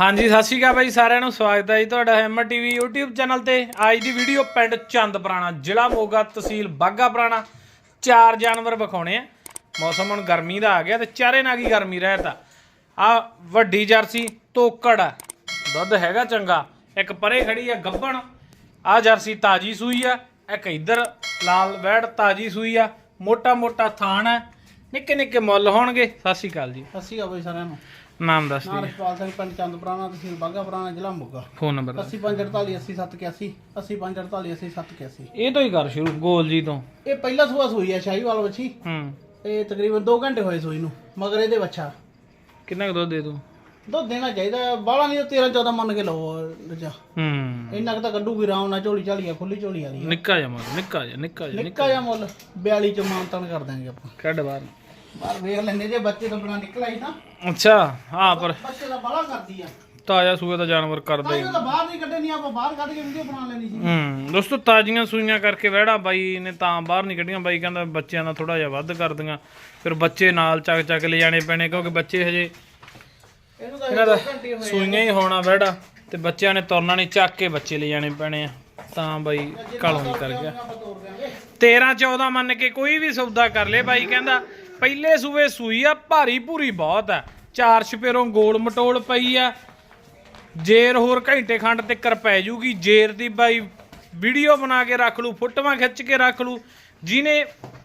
ਹਾਂਜੀ, ਸਤਿ ਸ਼੍ਰੀ ਅਕਾਲ ਬਾਈ ਸਾਰਿਆਂ ਨੂੰ। ਸਵਾਗਤ ਹੈ ਜੀ ਤੁਹਾਡਾ ਹੈਮਰ ਟੀਵੀ YouTube ਚੈਨਲ ਤੇ। ਅੱਜ ਦੀ ਵੀਡੀਓ ਪਿੰਡ ਚੰਦਪੁਰਾਣਾ ਜ਼ਿਲ੍ਹਾ ਮੋਗਾ ਤਹਿਸੀਲ ਬਾਗਾ ਪੁਰਾਣਾ। ਚਾਰ ਜਾਨਵਰ ਵਿਖਾਉਣੇ ਆ। ਮੌਸਮ ਹੁਣ ਗਰਮੀ ਦਾ ਆ ਗਿਆ ਤੇ ਚਾਰੇ ਨਾਲ ਹੀ ਗਰਮੀ ਰਹਿਤਾ ਆ। ਵੱਡੀ ਜਰਸੀ ਤੋਕੜ ਆ। ਦੁੱਧ ਹੈਗਾ ਚੰਗਾ। ਇੱਕ ਪਰੇ ਖੜੀ ਆ ਗੱਬਣ। ਆ ਜਰਸੀ ਤਾਜੀ ਸੂਈ ਆ। ਇੱਕ ਇੱਧਰ ਲਾਲ ਵੈੜ ਤਾਜੀ ਸੂਈ ਆ। ਮੋਟਾ ਮੋਟਾ ਥਾਣ ਹੈ ਨਿੱਕੇ ਨਿੱਕੇ ਮੁੱਲ ਹੋਣਗੇ। ਸਤਿ ਸ਼੍ਰੀ ਅਕਾਲ ਜੀ। ਸਤਿ ਸ਼੍ਰੀ ਅਕਾਲ ਬਾਈ ਸਾਰਿਆਂ ਨੂੰ। ਨਾਮ ਦੱਸ ਨਾਮ ਦਿਓ। ਰਸ਼ਪਾਲ ਸਿੰਘ ਪਿੰਡ ਚੰਦਪੁਰਾਣਾ ਤਹਿਸੀਲ ਬਾਗਾ ਪੁਰਾਣਾ ਜ਼ਿਲ੍ਹਾ ਮੋਗਾ। ਫੋਨ ਨੰਬਰ 8548 8781 8548 8781 ਇਹ ਤੋਂ ਹੀ ਕਰ ਸ਼ੁਰੂ ਗੋਲ ਜੀ ਤੋਂ। ਇਹ ਪਹਿਲਾ ਸੂਆ ਸੂਈ ਹੈ ਸ਼ਾਹੀਵਾਲ ਵੱਛੀ। ਹੂੰ। ਇਹ ਤਕਰੀਬਨ 2 ਘੰਟੇ ਹੋਏ ਸੂਈ ਨੂੰ ਮਗਰ ਇਹਦੇ ਬੱਚਾ ਕਿੰਨਾ ਕੁ ਦੁੱਧ ਦੇ ਦੂੰ ਦੁੱਧ ਦੇਣਾ ਚਾਹੀਦਾ ਬਾਲਾ ਨਹੀਂ 13 14 ਮੰਨ ਕੇ ਲਓ ਰਜਾ ਹੂੰ। ਇੰਨਾ ਕੁ ਤਾਂ ਕੱਢੂਗੀ ਆਰਾਮ ਨਾਲ ਝੋਲੀ ਝਾਲੀ ਆ ਖੁੱਲੀ ਝੋਲੀ ਵਾਲੀ। ਨਿੱਕਾ ਜਿਹਾ ਮਾਰ ਨਿੱਕਾ ਜਿਹਾ ਨਿੱਕਾ ਜਿਹਾ ਨਿੱਕਾ ਜਿਹਾ ਮੁੱਲ 42 ਚ ਮਾਨਤਨ ਕਰ ਦਾਂਗੇ ਆਪਾਂ। ਕੱਢ ਬਾਹਰ। ਬਾਹਰ ਵੇਖ ਲੈਂਦੇ ਜੇ ਬੱਚੇ ਤੋਂ ਬਿਨਾ ਨਿਕਲ ਆਈ ਤਾਂ। ਅੱਛਾ ਹਾਂ ਪਰ ਬੱਚੇ ਦਾ ਬਾਲਾ ਕਰਦੀ ਆ। ਤਾਜ਼ਾ ਸੂਏ ਦਾ ਜਾਨਵਰ ਕਰਦਾ ਹੀ। ਤਾਂ ਬਾਹਰ ਨਹੀਂ ਕੱਢੇ ਨਹੀਂ ਆਪਾਂ ਬਾਹਰ ਕੱਢ ਕੇ ਵੀਡੀਓ ਬਣਾ ਲੈਣੀ ਸੀ। ਹੂੰ ਦੋਸਤੋ ਤਾਜ਼ੀਆਂ ਸੂਈਆਂ ਕਰਕੇ ਵਹਿੜਾ ਬਾਈ ਨੇ ਤਾਂ ਬਾਹਰ ਨਹੀਂ ਕੱਢੀਆਂ। ਬਾਈ ਕਹਿੰਦਾ ਬੱਚਿਆਂ ਦਾ ਥੋੜਾ ਜਿਹਾ ਵੱਧ ਕਰ ਦੀਆਂ। ਫਿਰ ਬੱਚੇ ਨਾਲ ਚੱਕ ਚੱਕ ਲੈ ਜਾਣੇ ਪੈਣੇ ਕਿਉਂਕਿ ਬੱਚੇ ਹਜੇ ਇਹਨੂੰ ਤਾਂ ਇਹਨਾਂ ਦਾ 2 ਘੰਟੇ ਹੋਏ ਸੂਈਆਂ ਹੀ ਹੋਣਾ ਵਹਿੜਾ ਤੇ ਬੱਚਿਆਂ ਨੇ ਤੁਰਨਾ ਨਹੀਂ ਚੱਕ ਕੇ ਬੱਚੇ ਲੈ ਜਾਣੇ ਪੈਣੇ ਆ। ਤਾਂ ਬਾਈ ਕਾਲੋਂ ਕਰ ਗਿਆ। ਆਪਾਂ ਤੋੜ ਦਿਆਂਗੇ। 13 14 ਮੰਨ ਕੇ ਕੋਈ ਵੀ ਸੌਦਾ ਕਰ ਲੇ ਬਾਈ ਕਹਿੰਦਾ ਪਹਿਲੇ ਸੂਏ ਸੂਈ ਆ, ਭਾਰੀ ਭੂਰੀ ਬਹੁਤ ਆ। ਚਾਰ ਛਪੇਰੋਂ ਗੋਲ ਮਟੋਲ ਪਈ ਆ। ਜੇਰ ਹੋਰ ਘੰਟੇ ਖੰਡ ਤੱਕਰ ਪੈ ਜੂਗੀ। ਜੇਰ ਦੀ ਬਾਈ ਵੀਡੀਓ ਬਣਾ ਕੇ ਰੱਖ ਲੂ ਫੋਟੋਆਂ ਖਿੱਚ ਕੇ ਰੱਖ ਲੂ ਜਿਹਨੇ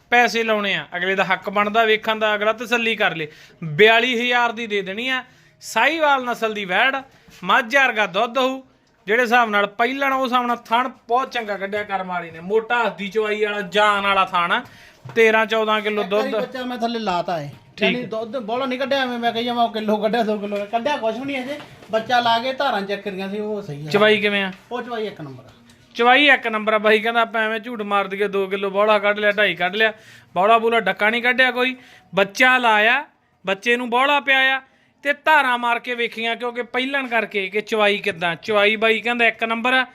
ਪੈਸੇ ਲਾਉਣੇ ਆ, ਅਗਲੇ ਦਾ ਹੱਕ ਬਣਦਾ, ਵੇਖਣ ਦਾ, ਅਗਲਾ ਤਸੱਲੀ ਕਰ ਲੇ। 42000 ਦੀ ਦੇ ਦੇਣੀ ਆ। ਸਾਈਵਾਲ ਨਸਲ ਦੀ ਵੈੜ, ਮੱਝ ਵਰਗਾ ਦੁੱਧ ਹੋਊ ਜਿਹੜੇ ਹਿਸਾਬ ਨਾਲ ਪਹਿਲਣ ਉਹ ਹਿਸਾਬ ਨਾਲ ਥਣ ਬਹੁਤ ਚੰਗਾ ਕੱਢਿਆ ਕਰਮ ਵਾਲੀ ਨੇ। ਮੋਟਾ ਹੱਦੀ ਚਵਾਈ ਵਾਲਾ ਜਾਨ ਵਾਲਾ ਥਣ ਆ। 13 14 ਕਿਲੋ ਦੁੱਧ। ਬੱਚਾ ਮੈਂ ਥੱਲੇ ਲਾਤਾ ਏ। ਠੀਕ ਦੁੱਧ ਬੋਲਾ ਨਹੀਂ ਕੱਢਿਆ ਐਵੇਂ ਮੈਂ ਕਹੀ ਜਾਵਾਂ ਕਿਲੋ ਕੱਢਿਆ 2 ਕਿਲੋ ਕੱਢਿਆ। ਕੁਛ ਵੀ ਨਹੀਂ ਅਜੇ। ਬੱਚਾ ਲਾ ਕੇ ਧਾਰਾਂ ਚੈੱਕ ਕਰੀਆਂ ਸੀ ਉਹ ਸਹੀ ਆ। ਚਵਾਈ ਕਿਵੇਂ ਆ? ਉਹ ਚਵਾਈ ਇੱਕ ਨੰਬਰ ਆ। ਚਵਾਈ ਇੱਕ ਨੰਬਰ ਆ ਬਾਈ ਕਹਿੰਦਾ ਆਪਾਂ ਐਵੇਂ ਝੂਠ ਮਾਰ ਦਈਏ 2 ਕਿਲੋ ਬੌੜਾ ਕੱਢ ਲਿਆ 2.5 ਕੱਢ ਲਿਆ। ਬੌੜਾ ਬੂਲਾ ਡੱਕਾ ਨਹੀਂ ਕੱਢਿਆ ਕੋਈ। ਬੱਚਾ ਲਾਇਆ ਬੱਚੇ ਨੂੰ ਬੌੜਾ ਪਿਆਇਆ। ਤੇ ਧਾਰਾਂ ਮਾਰ ਕੇ ਵੇਖੀਆਂ ਕਿਉਂਕਿ ਪਹਿਲਣ ਕਰਕੇ ਕਿ ਚਵਾਈ ਕਿਦਾਂ ਚਵਾਈ ਬਾਈ ਕਹਿੰਦਾ ਇੱਕ ਨੰਬਰ ਆ।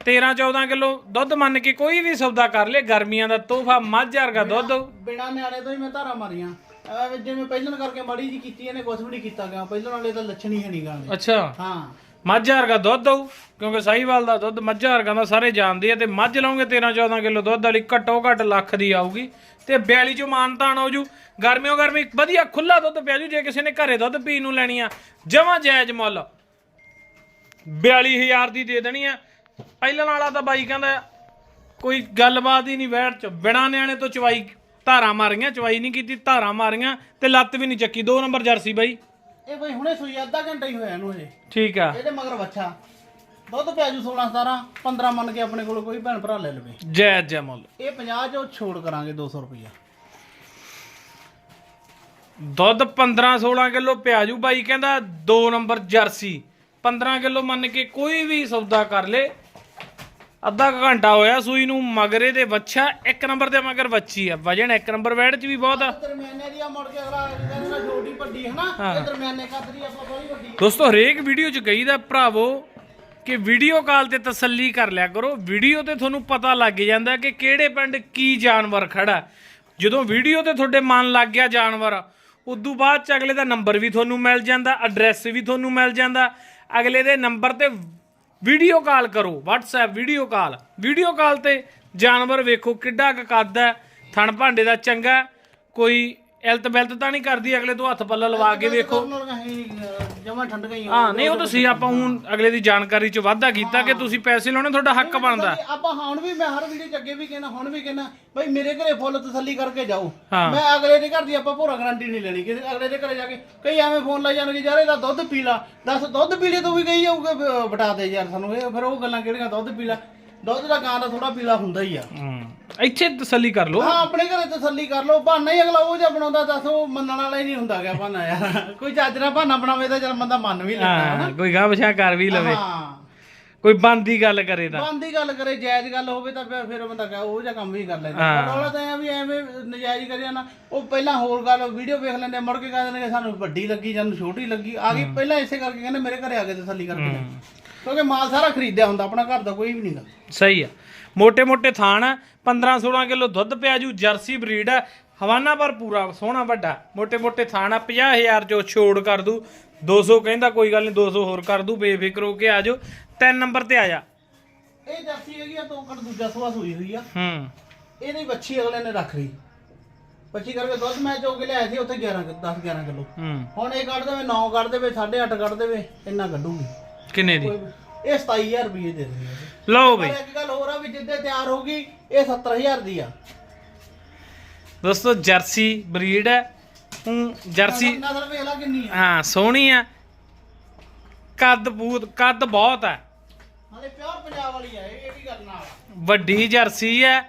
13 14 ਕਿਲੋ ਦੁੱਧ ਮੰਨ ਕੇ ਕੋਈ ਵੀ ਸੌਦਾ ਕਰ ਲੇ ਗਰਮੀਆਂ ਦਾ ਤੋਹਫਾ ਮੱਝ ਵਰਗਾ ਦੁੱਧ। ਬਿਨਾ ਨਿਆਣੇ ਤੋਂ ਹੀ ਮੈਂ ਧਾਰਾਂ ਮਾਰੀਆਂ। ਐਵੇਂ ਜਿਵੇਂ ਪਹਿਲਣ ਕਰਕੇ ਮੜੀ ਜੀ ਕੀਤੀ ਇਹਨੇ ਕੁਛ ਵੀ ਨਹੀਂ ਕੀਤਾ ਗਿਆ ਪਹਿਲਣ ਵਾਲੇ ਤਾਂ ਲੱਛਣ ਹੀ ਹੈ ਨਹੀਂ ਗਾਣੇ ਅੱਛਾ। ਹਾਂ। ਮੱਝ ਵਰਗਾ ਦੁੱਧ ਦਊ, ਕਿਉਂਕਿ ਸਾਹੀਵਾਲ ਦਾ ਦੁੱਧ ਮੱਝ ਵਰਗਾ ਦਾ ਸਾਰੇ ਜਾਣਦੇ ਆ, ਤੇ ਮੱਝ ਲਾਉਂਗੇ 13 14 ਕਿਲੋ ਦੁੱਧ ਵਾਲੀ ਘੱਟੋ ਘੱਟ ਲੱਖ ਦੀ ਆਊਗੀ। ਤੇ 42 ਚੋਂ ਮਾਨਤਾਨ ਹੋ ਜੂ ਗਰਮੀਓ ਗਰਮੀ, ਵਧੀਆ ਖੁੱਲਾ ਦੁੱਧ ਪਿਆ ਜੂ, ਜੇ ਕਿਸੇ ਨੇ ਘਰੇ ਦੁੱਧ ਪੀਣ ਨੂੰ ਲੈਣੀ ਆ। ਜਮਾਂ ਜਾਇਜ਼ ਮੁੱਲ। 42000 ਦੀ ਦੇ ਦੇਣੀ ਆ। ਪਹਿਲਾਂ ਵਾਲਾ ਤਾਂ ਬਾਈ ਕਹਿੰਦਾ, ਕੋਈ ਗੱਲਬਾਤ ਹੀ ਨਹੀਂ ਵੈਟ ਚ। ਬਿਨਾ ਨਿਆਣੇ ਤੋਂ ਚਵਾਈ ਧਾਰਾਂ ਮਾਰੀਆਂ, ਚਵਾਈ ਨਹੀਂ ਕੀਤੀ, ਧਾਰਾਂ ਮਾਰੀਆਂ, ਤੇ ਲੱਤ ਵੀ ਨਹੀਂ ਚੱਕੀ। ਦੋ ਨੰਬਰ ਜਰਸੀ ਬਾਈ। ਇਹ ਬਈ ਹੁਣੇ ਸੂਈ ਆ, ਅੱਧਾ ਘੰਟਾ ਹੀ ਹੋਇਆ ਇਹਨੂੰ ਹਜੇ ਠੀਕ ਆ। ਇਹਦੇ ਮਗਰ ਬੱਚਾ ਦੁੱਧ ਪਿਆ ਜੂ 16 17 15 ਮੰਨ ਕੇ ਆਪਣੇ ਕੋਲ ਕੋਈ ਭੈਣ ਭਰਾ ਲੈ ਲਵੇ। ਜਾਇਜ਼ ਜਿਹਾ ਮੁੱਲ। ਇਹ 50 ਚੋਂ ਛੋੜ ਕਰਾਂਗੇ 200 ਰੁਪਈਆ। ਦੁੱਧ 15 16 ਕਿਲੋ ਪਿਆਜੂ ਬਾਈ ਕਹਿੰਦਾ 2 ਨੰਬਰ ਜਰਸੀ। 15 ਕਿਲੋ ਮੰਨ ਕੇ ਕੋਈ ਵੀ ਸੌਦਾ ਕਰ ਲੇ। ਅੱਧਾ ਘੰਟਾ ਹੋਇਆ ਸੂਈ ਨੂੰ ਮਗਰੇ ਦੇ ਵੱਛਾ ਇੱਕ ਨੰਬਰ ਤੇ ਮਗਰ ਵੱਛੀ ਆ। ਵਜਣ ਇੱਕ ਨੰਬਰ ਵੈੜ ਚ ਵੀ ਬਹੁਤ ਆ। ਦਰਮਿਆਨੇ ਦੀ ਆ ਮੁੜ ਕੇ ਅਗਲਾ ਕਹਿੰਦਾ ਛੋਟੀ ਵੱਡੀ ਹੈ ਨਾ ਇਹ ਦਰਮਿਆਨੇ ਕਦਰੀ ਆਪਾਂ ਬੜੀ ਵੱਡੀ ਦੋਸਤੋ ਹਰੇਕ ਵੀਡੀਓ ਚ ਕਹੀਦਾ ਭਰਾਵੋ ਕਿ ਵੀਡੀਓ ਕਾਲ ਤੇ ਤਸੱਲੀ ਕਰ ਲਿਆ ਕਰੋ। ਵੀਡੀਓ ਤੇ ਤੁਹਾਨੂੰ ਪਤਾ ਲੱਗ ਜਾਂਦਾ ਕਿ ਕਿਹੜੇ ਪਿੰਡ ਕੀ ਜਾਨਵਰ ਖੜਾ। ਜਦੋਂ ਵੀਡੀਓ ਤੇ ਤੁਹਾਡੇ ਮਨ ਲੱਗ ਗਿਆ ਜਾਨਵਰ ਉਦੋਂ ਬਾਅਦ ਚ ਅਗਲੇ ਦਾ ਨੰਬਰ ਵੀ ਤੁਹਾਨੂੰ ਮਿਲ ਜਾਂਦਾ ਐਡਰੈਸ ਵੀ ਤੁਹਾਨੂੰ ਮਿਲ ਜਾਂਦਾ। ਅਗਲੇ ਦੇ ਨੰਬਰ ਤੇ ਵੀਡੀਓ ਕਾਲ ਕਰੋ WhatsApp video call. Video call ਤੇ ਜਾਨਵਰ ਵੇਖੋ ਕਿੱਡਾ ਕੁ ਕੱਦ ਹੈ ਥਣ ਭਾਂਡੇ ਦਾ ਚੰਗਾ ਕੋਈ ਇਲਤ ਬਿਲਤ ਤਾਂ ਨਹੀਂ ਕਰਦੀ ਅਗਲੇ ਤੋਂ ਹੱਥ ਪੱਲਾ ਲਵਾ ਕੇ ਵੇਖੋ। ਜਮਾ ਠੰਡ ਗਈ ਹਾਂ ਨਹੀਂ ਉਹ ਤਾਂ ਸੀ ਆਪਾਂ ਹੁਣ ਅਗਲੇ ਦੀ ਜਾਣਕਾਰੀ ਚ ਵਾਧਾ ਕੀਤਾ ਕਿ ਤੁਸੀਂ ਪੈਸੇ ਲਾਉਣੇ ਤੁਹਾਡਾ ਹੱਕ ਬਣਦਾ। ਆਪਾਂ ਹੁਣ ਵੀ ਮੈਂ ਹਰ ਵੀਡੀਓ ਚ ਅੱਗੇ ਵੀ ਕਹਿਣਾ ਹੁਣ ਵੀ ਕਹਿਣਾ ਬਈ ਮੇਰੇ ਘਰੇ ਫੁੱਲ ਤਸੱਲੀ ਕਰਕੇ ਜਾਓ। ਮੈਂ ਅਗਲੇ ਦੇ ਘਰ ਦੀ ਆਪਾਂ ਭੋਰਾ ਗਾਰੰਟੀ ਨਹੀਂ ਲੈਣੀ ਕਿਸੇ ਅਗਲੇ ਦੇ ਘਰੇ ਜਾ ਕੇ ਕਈ ਐਵੇਂ ਫੋਨ ਲਾਈ ਜਾਣਗੇ ਯਾਰ ਇਹਦਾ ਦੁੱਧ ਪੀ ਲਾ ਦੱਸ ਦੁੱਧ ਪੀਲੇ ਤੋਂ ਵੀ ਕਹੀ ਜਾਊਗਾ ਬਟਾ ਦੇ ਯਾਰ ਸਾਨੂੰ ਇਹ ਫਿਰ ਉਹ ਗੱਲਾਂ ਕਿਹੜੀਆਂ ਦੁੱਧ ਪੀ ਲਾ। ਦੁੱਧ ਦਾ ਗਾਂ ਦਾ ਥੋੜਾ ਪੀਲਾ ਹੁੰਦਾ ਹੀ ਆ। ਹੂੰ। ਇੱਥੇ ਤਸੱਲੀ ਕਰ ਲਓ। ਹਾਂ ਆਪਣੇ ਘਰੇ ਤਸੱਲੀ ਕਰ ਲਓ। ਬਹਾਨਾ ਹੀ ਅਗਲਾ ਉਹ ਜਿਹਾ ਬਣਾਉਂਦਾ ਦੱਸ ਉਹ ਮੰਨਣ ਵਾਲਾ ਹੀ ਨਹੀਂ ਹੁੰਦਾ ਗਿਆ ਬਹਾਨਾ ਯਾਰ। ਕੋਈ ਚੱਜ ਨਾਲ ਬਹਾਨਾ ਬਣਾਵੇ ਤਾਂ ਚਲ ਬੰਦਾ ਮੰਨ ਵੀ ਲੈਂਦਾ ਹੈ ਹਾਂ ਕੋਈ ਗਾਹ ਬਛਾ ਕਰ ਵੀ ਲਵੇ। ਹਾਂ ਕੋਈ ਬੰਦੀ ਗੱਲ ਕਰੇ ਤਾਂ। ਬੰਦ ਦੀ ਗੱਲ ਕਰੇ ਜਾਇਜ਼ ਗੱਲ ਹੋਵੇ ਤਾਂ ਫਿਰ ਫਿਰ ਬੰਦਾ ਕਹੇ ਉਹ ਜਿਹਾ ਕੰਮ ਵੀ ਕਰ ਲੈਂਦਾ। ਹਾਂ। ਪਰ ਰੌਲਾ ਤਾਂ ਇਹ ਆ ਵੀ ਐਵੇਂ ਨਜਾਇਜ਼ ਕਰਿਆ ਨਾ। ਉਹ ਪਹਿਲਾਂ ਹੋਰ ਗੱਲ ਵੀਡੀਓ ਵੇਖ ਲੈਂਦੇ ਮੁੜ ਕੇ ਕਹਿੰਦੇ ਨੇ ਸਾਨੂੰ ਵੱਡੀ ਲੱਗੀ ਸਾਨੂੰ ਛੋਟੀ ਲੱਗੀ। ਆ ਗਈ ਪਹਿਲਾਂ ਇਸੇ ਕਰਕੇ ਕਹਿੰਦੇ ਮੇਰੇ ਘਰੇ ਆ ਕੇ ਤਸੱਲੀ ਕਰਕੇ ਲੈ ਕਿਉਂਕਿ ਮਾਲ ਸਾਰਾ ਖਰੀਦਿਆ ਹੁੰਦਾ ਆਪਣਾ ਘਰ ਦਾ ਕੋਈ ਵੀ ਨਹੀਂਗਾ ਸਹੀ ਆ। ਮੋਟੇ ਮੋਟੇ ਥਾਣ ਆ 15 16 ਕਿਲੋ ਦੁੱਧ ਪਿਆ ਜੂ ਜਰਸੀ ਬਰੀਡ ਆ ਹਵਾਨਾ ਪਰ ਪੂਰਾ ਸੋਹਣਾ ਵੱਡਾ। ਮੋਟੇ ਮੋਟੇ ਥਾਣ ਆ 50000 ਚੋਂ ਛੋੜ ਕਰ ਦੂ। 200 ਕਹਿੰਦਾ ਕੋਈ ਗੱਲ ਨਹੀਂ 200 ਹੋਰ ਕਰ ਦੂ ਬੇਫਿਕਰ ਹੋ ਕੇ ਆ ਜਾਓ। ਤਿੰਨ ਨੰਬਰ ਤੇ ਆ ਜਾ। ਇਹ ਜਰਸੀ ਹੈਗੀ ਆ ਤੋਕੜ ਦੂਜਾ ਸਵਾਸ ਹੋਈ ਹੋਈ ਆ। ਹੂੰ। ਇਹਦੀ ਬੱਚੀ ਅਗਲੇ ਨੇ ਰੱਖ ਲਈ। ਬੱਚੀ ਕਰਕੇ ਦੁੱਧ ਮੈਂ ਜੋ ਕਿ ਲਿਆਇਆ ਸੀ ਉੱਥੇ 11 10 11 ਕਿਲੋ। ਹੂੰ। ਹੁਣ ਇਹ ਕੱਢ ਦੇਵੇ 9 ਕੱਢ ਦੇਵੇ 8.5 ਕੱਢ ਦੇਵੇ ਇੰਨਾ ਕੱਢੂਗੀ। ਕਿੰਨੇ ਦੀ? ਇਹ 27000 ਰੁਪਏ ਦੇ ਦਿੰਦੀ ਆ ਲਓ ਪਰ ਬਈ ਇੱਕ ਗੱਲ ਹੋਰ ਆ ਵੀ ਜਿੱਦੇ ਤਿਆਰ ਹੋਗੀ ਇਹ 70000 ਦੀ ਆ। ਦੋਸਤੋ ਜਰਸੀ ਬਰੀਡ ਹੈ। ਹੂੰ ਜਰਸੀ ਨਸਲ ਵੇਖ ਲਾ ਕਿੰਨੀ ਆ। ਹਾਂ ਸੋਹਣੀ ਆ। ਕੱਦ ਬੂਤ ਕੱਦ ਬਹੁਤ ਹੈ ਨਾਲੇ ਪਿਓਰ ਪੰਜਾਬ ਵਾਲੀ ਆ ਇਹ ਇਹ ਵੀ ਗੱਲ ਨਾਲ ਵੱਡੀ ਜਰਸੀ ਹੈ।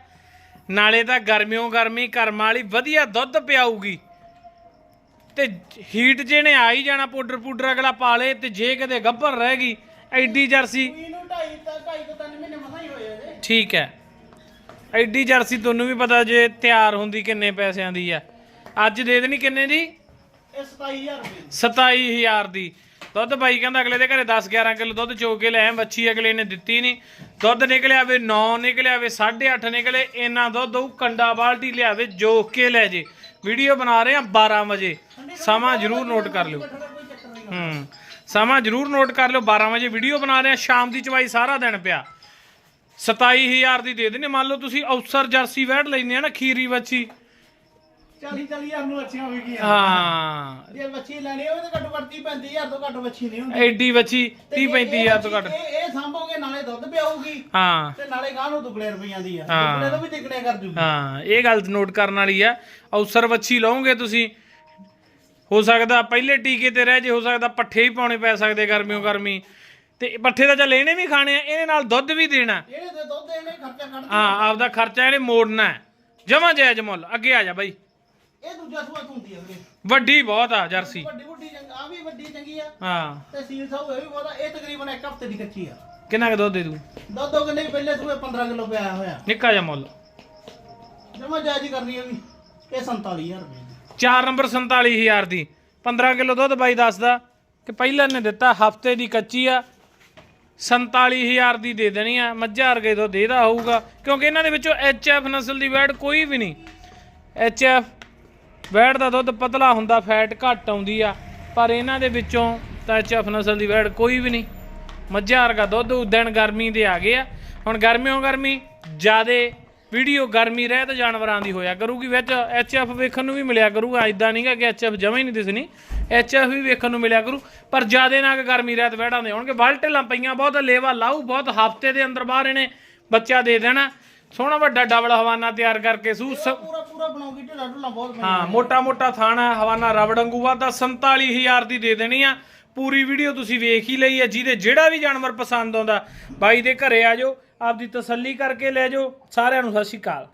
ਨਾਲੇ ਤਾਂ ਗਰਮਿਓਂ ਗਰਮੀ ਕਰਮ ਵਾਲੀ ਵਧੀਆ ਦੁੱਧ ਪਿਆਊਗੀ। ਤੇ ਹੀਟ ਜੇ ਨੇ ਆ ਹੀ ਜਾਣਾ ਪਾਊਡਰ ਪੂਡਰ ਅਗਲਾ ਪਾ ਲੇ ਤੇ ਜੇ ਕਿਤੇ ਗੱਭਰ ਰਹਿ ਗਈ ਐਡੀ ਜਰਸੀ ਇਹਨੂੰ 2.5 ਤਾਂ 2.5 ਤੋਂ 3 ਮਹੀਨੇ ਮਸਾਂ ਹੀ ਹੋਏ ਆ ਇਹਦੇ। ਠੀਕ ਹੈ। ਐਡੀ ਜਰਸੀ ਤੁਹਾਨੂੰ ਵੀ ਪਤਾ ਜੇ ਤਿਆਰ ਹੁੰਦੀ ਕਿੰਨੇ ਪੈਸਿਆਂ ਦੀ ਆ। ਅੱਜ ਦੇ ਦੇਣੀ ਕਿੰਨੇ ਦੀ? ਇਹ 27000 ਰੁਪਏ ਦੀ। 27000 ਦੀ। ਦੁੱਧ ਬਾਈ ਕਹਿੰਦਾ ਅਗਲੇ ਦੇ ਘਰੇ 10 11 ਕਿਲੋ ਦੁੱਧ ਚੋ ਕੇ ਲੈ ਵੱਛੀ ਅਗਲੇ ਨੇ ਦਿੱਤੀ ਨਹੀਂ। ਦੁੱਧ ਨਿਕਲਿਆ ਵੇ 9 ਨਿਕਲਿਆ ਵੇ 8.5 ਨਿਕਲੇ, ਇੰਨਾ ਦੁੱਧ ਉਹ ਕੰਡਾ ਬਾਲਟੀ ਲਿਆਵੇ, ਜੋ ਕੇ ਲੈ ਜੇ। ਵੀਡੀਓ ਬਣਾ ਰਹੇ ਆ 12 ਵਜੇ। ਸਮਾਂ ਜ਼ਰੂਰ ਨੋਟ ਕਰ ਲਿਓ। ਹੂੰ, ਸਮਾਂ ਜ਼ਰੂਰ ਨੋਟ ਕਰ ਲਿਓ 12 ਵਜੇ ਵੀਡੀਓ ਬਣਾ ਰਹੇ ਆ ਸ਼ਾਮ ਦੀ ਚਵਾਈ ਸਾਰਾ ਦਿਨ ਪਿਆ। 27000 ਦੀ ਦੇ ਦੇਣੇ ਮੰਨ ਲਓ ਤੁਸੀਂ ਅਫਸਰ ਜਰਸੀ ਵੈੜ ਲੈਨੇ ਆ ਨਾ, ਖੀਰੀ ਵੱਛੀ 40 40000 ਨੂੰ ਅੱਛੀਆਂ ਹੋਈਆਂ ਹਾਂ। ਜੇ ਬੱਚੀ ਲੈਣੀ ਹੋਵੇ ਤਾਂ ਘੱਟੋ ਘੱਟ 30 35000 ਤੋਂ ਘੱਟ ਬੱਚੀ ਨਹੀਂ ਹੁੰਦੀ। ਐਡੀ ਵੱਛੀ 30 35000 ਤੋਂ ਘੱਟ। ਇਹ ਇਹ ਸੰਭੋਗੇ ਨਾਲੇ ਦੁੱਧ ਪਿਆਊਗੀ। ਹਾਂ। ਤੇ ਨਾਲੇ ਗਾਂ ਨੂੰ ਦੁੱਗਣੇ ਰੁਪਈਆਂ ਦੀ ਆ। ਹਾਂ। ਦੁੱਗਣੇ ਤੋਂ ਵੀ ਤਿੱਗਣੇ ਕਰ ਜੂਗੀ। ਹਾਂ ਇਹ ਗੱਲ ਨੋਟ ਕਰਨ ਵਾਲੀ ਆ। ਅਵਸਰ ਵੱਛੀ ਲਓਗੇ ਤੁਸੀਂ। ਹੋ ਸਕਦਾ ਪਹਿਲੇ ਟੀਕੇ ਤੇ ਰਹਿ ਜੇ ਹੋ ਸਕਦਾ ਪੱਠੇ ਹੀ ਪਾਉਣੇ ਪੈ ਸਕਦੇ ਗਰਮੀਓ ਗਰਮੀ। ਤੇ ਪੱਠੇ ਤਾਂ ਚੱਲ ਇਹਨੇ ਵੀ ਖਾਣੇ ਆ ਇਹਦੇ ਨਾਲ ਦੁੱਧ ਵੀ ਦੇਣਾ। ਇਹਨੇ ਤੇ ਦੁੱਧ ਇਹਨੇ ਖਰਚਾ ਕੱਢ ਹਾਂ ਆਪਦਾ ਖਰਚਾ ਇਹਨੇ ਮੋੜਨਾ। ਜਮਾ ਜਾਇਜ਼ ਮੁੱਲ ਅੱਗੇ ਆ ਜਾ ਬਾਈ। ਇਹ ਦੂਜਾ ਸੂਆ ਹੁੰਦੀ ਆ ਵੀਰੇ। ਵੱਡੀ ਬਹੁਤ ਆ ਜਰਸੀ। ਵੱਡੀ ਵੱਡੀ ਚੰਗੀ ਆ ਵੀ ਵੱਡੀ ਚੰਗੀ ਆ। ਹਾਂ। ਤੇ ਸੀਲ ਸਾਊ ਇਹ ਵੀ ਬਹੁਤਾ ਇਹ ਤਕਰੀਬਨ ਇੱਕ ਹਫ਼ਤੇ ਦੀ ਕੱਚੀ ਆ। ਕਿੰਨਾ ਕੁ ਦੁੱਧ ਦੇ ਦੂ? ਦੁੱਧ ਦੋ ਕਿੰਨੇ ਪਹਿਲੇ ਸੂਏ 15 ਕਿਲੋ ਪਿਆ ਹੋਇਆ। ਨਿੱਕਾ ਜਿਹਾ ਮੁੱਲ। ਜਮਾ ਜਾਇਜ਼ ਹੀ ਕਰਨੀ ਆ ਵੀ। ਇਹ 47000 ਰੁਪਏ ਦੀ। 4 ਨੰਬਰ 47000 ਦੀ। 15 ਕਿਲੋ ਦੁੱਧ ਬਾਈ ਦੱਸਦਾ ਕਿ ਪਹਿਲਾਂ ਨੇ ਦਿੱਤਾ ਹਫ਼ਤੇ ਦੀ ਕੱਚੀ ਆ। 47000 ਦੀ ਦੇ ਦੇਣੀ ਆ। ਮੱਝਾਂ ਵਰਗੇ ਦੁੱਧ ਇਹਦਾ ਹੋਊਗਾ। ਕਿਉਂਕਿ ਇਹਨਾਂ ਦੇ ਵਿੱਚੋਂ ਐਫ ਨਸਲ ਦੀ ਵੈੜ ਕੋਈ ਵੀ ਨਹੀਂ। ਐਫ ਵੈੜ ਦਾ ਦੁੱਧ ਪਤਲਾ ਹੁੰਦਾ, ਫੈਟ ਘੱਟ ਆਉਂਦੀ ਆ, ਪਰ ਇਹਨਾਂ ਦੇ ਵਿੱਚੋਂ ਤਾਂ ਐਫ ਨਸਲ ਦੀ ਵੈੜ ਕੋਈ ਵੀ ਨਹੀਂ। ਮੱਝਾਂ ਵਰਗਾ ਦੁੱਧ ਦਿਨ ਗਰਮੀ ਦੇ ਆ ਗਏ ਆ। ਹੁਣ ਗਰਮੀਓਂ ਗਰਮੀ, ਜਿਆਦੇ ਵੀਡੀਓ ਗਰਮੀ, ਰਹਿਤ ਜਾਨਵਰਾਂ ਦੀ ਹੋਇਆ ਕਰੂਗੀ, ਵਿੱਚ ਐਫ ਵੇਖਣ ਨੂੰ ਵੀ ਮਿਲਿਆ ਕਰੂਗਾ ਇਦਾਂ ਨਹੀਂਗਾ ਕਿ ਐਫ ਜਮਾ ਹੀ ਨਹੀਂ ਦਿਸਣੀ। ਐਫ ਵੀ ਵੇਖਣ ਨੂੰ ਮਿਲਿਆ ਕਰੂ, ਪਰ ਜਿਆਦੇ ਨਾ ਕਿ ਗਰਮੀ, ਰਹਿਤ ਵੈੜਾਂ ਦੇ ਹੋਣਗੇ ਢਿੱਲਾਂ ਪਈਆਂ, ਬਹੁਤ ਲੇਵਾ ਲਾਊ, ਬਹੁਤ ਹਫ਼ਤੇ ਦੇ ਅੰਦਰ ਬਾਹਰ ਇਹਨੇ ਬੱਚਾ ਦੇ ਦੇਣਾ। ਸੋਹਣਾ ਵੱਡਾ ਡਬਲ ਹਵਾਨਾ ਤਿਆਰ ਕਰਕੇ ਸੂ ਸ- ਪੂਰਾ ਬਣਾਉਗੀ ਢਿੱਲਾ ਢੁੱਲਾ ਬਹੁਤ ਪੈਂਦਾ ਹਾਂ ਮੋਟਾ ਮੋਟਾ ਥਾਣਾ ਹਵਾਨਾ ਰਬੜੰਗੂਆ ਦਾ 47000 ਦੀ ਦੇ ਦੇਣੀ ਆ। ਪੂਰੀ ਵੀਡੀਓ ਤੁਸੀਂ ਵੇਖ ਹੀ ਲਈ ਆ ਜਿਹਦੇ ਜਿਹੜਾ ਵੀ ਜਾਨਵਰ ਪਸੰਦ ਆਉਂਦਾ ਬਾਈ ਦੇ ਘਰੇ ਆ ਜਾਓ ਆਪਦੀ ਤਸੱਲੀ ਕਰਕੇ ਲੈ ਜਾਓ। ਸਾਰਿਆਂ ਨੂੰ ਸਤਿ ਸ਼੍ਰੀ ਅਕਾਲ।